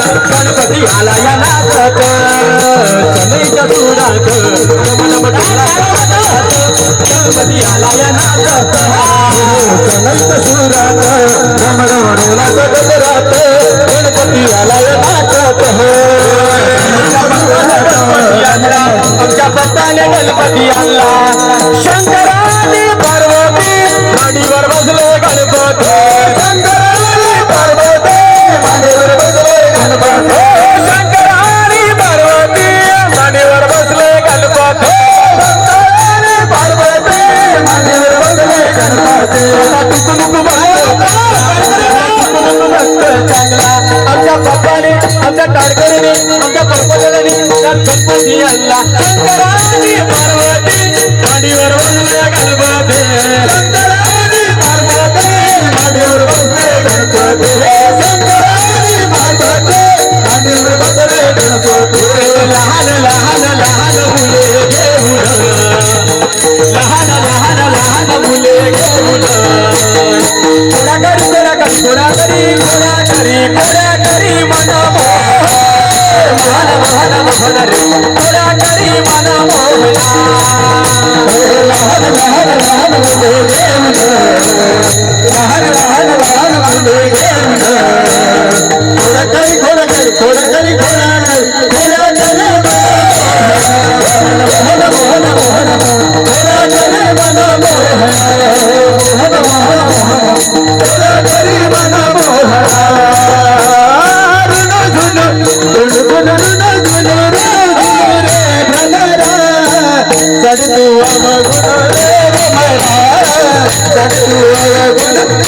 गणपती आला या नाचत सनईच्या सुरात रमणम डोला गणपती आला या नाचत सुरात गजरात गणपती आला या आमच्या गणपती आमच्या टाळकरीने आमच्या पर्पजलाने गणपती आणला शंकराने पार्वती मांडीवर गणपती. पार्वती मांडीवर बसले गणपती. पार्वती मांडीवर बसले गणपती. लहान लहान लहान मुले घेऊन लहान लहान लहान मुले घेऊन कोणा करी कोणा करी कोणा करी मन मोहना जगतू अवगुण रे रमणा जगतू अवगुण